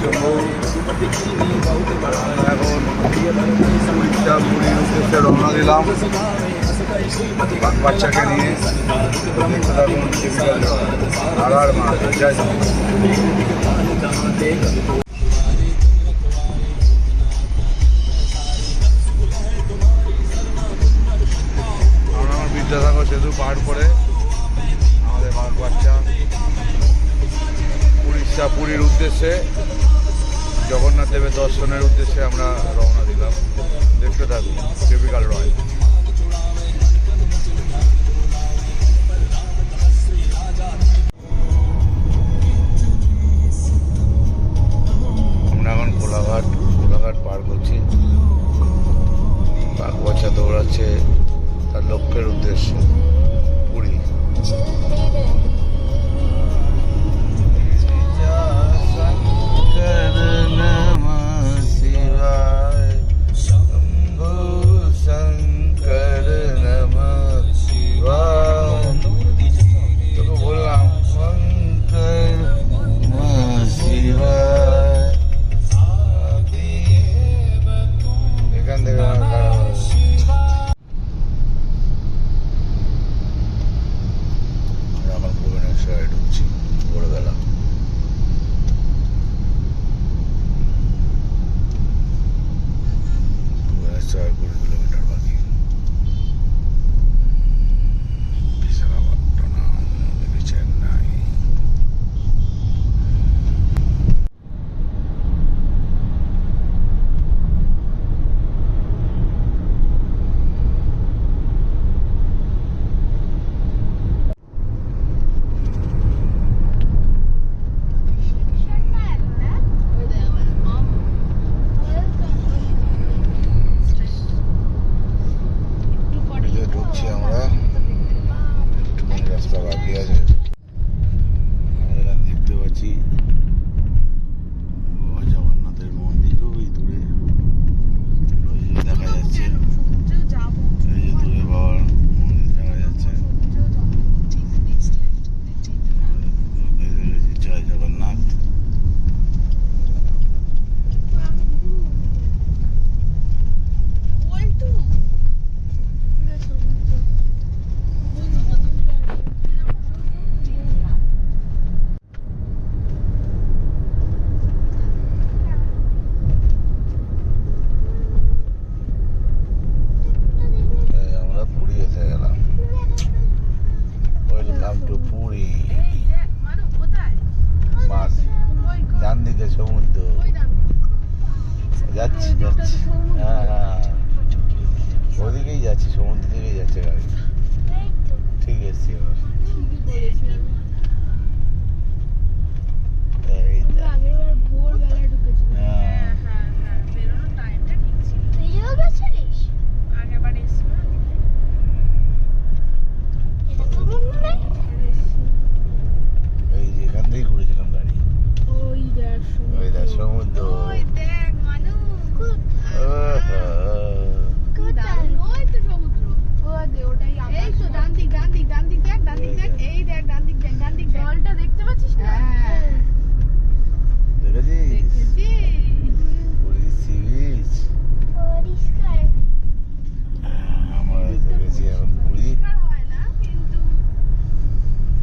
শম্ভু আমরা এখন রওনা দিলাম বাচ্চাকে নিয়ে আর বিদ্যাসাগর সেতু পার করে আমাদের বাচ্চা। উড়িষ্যা পুরীর উদ্দেশ্যে জগন্নাথ দেবের দর্শনের উদ্দেশ্যে আমরা রওনা দিলাম। দেখতে থাকুন টিপিক্যাল রয় যাচ্ছি যাচ্ছি। হ্যাঁ হ্যাঁ। ওদিকেই যাচ্ছি সমুদ্র দিকেই যাচ্ছে গাড়ি। ঠিক আছে এবার এই দেখ। হ্যাঁ এই যে এখান থেকেই ঘুরেছিলাম গাড়ি ওই দেখ সমুদ্র ওহো। জলটা দেখতে পাচ্ছিস না দেখেছিস দেখেছিস পুরী সি বিচ আমরা এসে গেছি এখন পুরী পরিষ্কার হয় না কিন্তু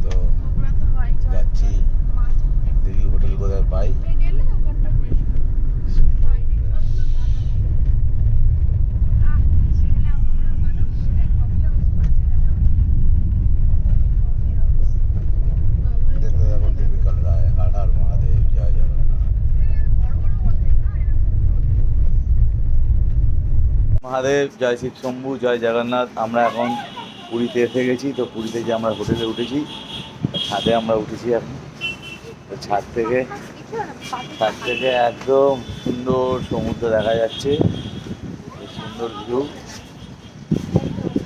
তো ওগুলো তো হয় জল। যাচ্ছি মাছ দেখি হোটেল কোথায় পাই উঠে গেলে ওখানটা পরিষ্কার। সাইডে জলগুলো ভালো নেই। আহ, সেখানে আমরা মানুষ, এ, coffee house করেছে এখানে। Coffee house। বাবা, দেখতে থাকুন টিপিক্যাল রায় হার হার মহাদেব জয় জগন্নাথ বড় বড় হোটেল না, এরকম মহাদেব, জয় শিব শম্ভু, জয় জগন্নাথ। আমরা এখন পুরীতে এসে গেছি, তো পুরীতে যে আমরা হোটেলে উঠেছি, ছাদে আমরা উঠেছি এখন। তো ছাদ থেকে ছাদ থেকে একদম সুন্দর সমুদ্র দেখা যাচ্ছে সুন্দর ভিউ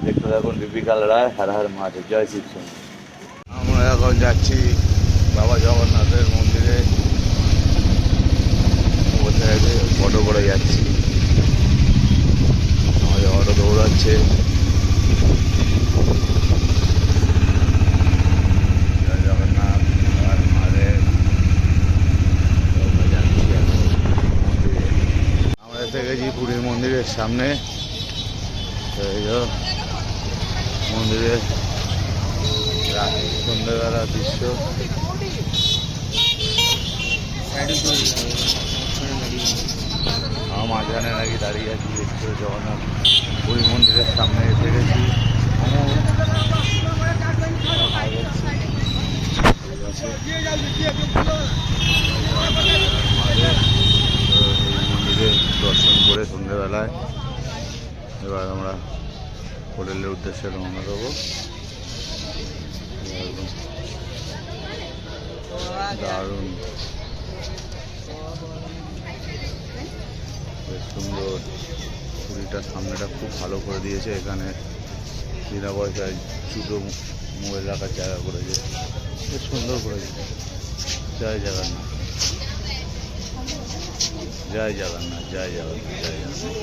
দেখতে থাকুন দীপিকাল রায় হার হার মহাদেব, জয় শিব শম্ভু। আমরা এখন যাচ্ছি বাবা জগন্নাথের মন্দিরে বসে আছে অটো করে যাচ্ছি আমাদের অটো দৌড়াচ্ছে জয় জগন্নাথ হর মহাদেব মন্দিরের সামনে। মন্দিরের সন্ধ্যেবেলা দৃশ্য। মাঝখানে নাকি দাঁড়িয়ে আছি, দেখতে জগন্নাথ। পুরী মন্দিরের সামনে এসে গেছি। মন্দিরে দর্শন করে সন্ধ্যেবেলায় এবার আমরা হোটেলের উদ্দেশ্যে রওনা দেবো। দারুণ। বেশ সুন্দর। পুরীটার সামনেটা খুব ভালো করে দিয়েছে। এখানে বিনা পয়সায় জুতো, মোবাইল রাখার জায়গা করেছে। বেশ সুন্দর করেছে। জয় জগন্নাথ। জয় জগন্নাথ জয় জগন্নাথ জয় জগন্নাথ।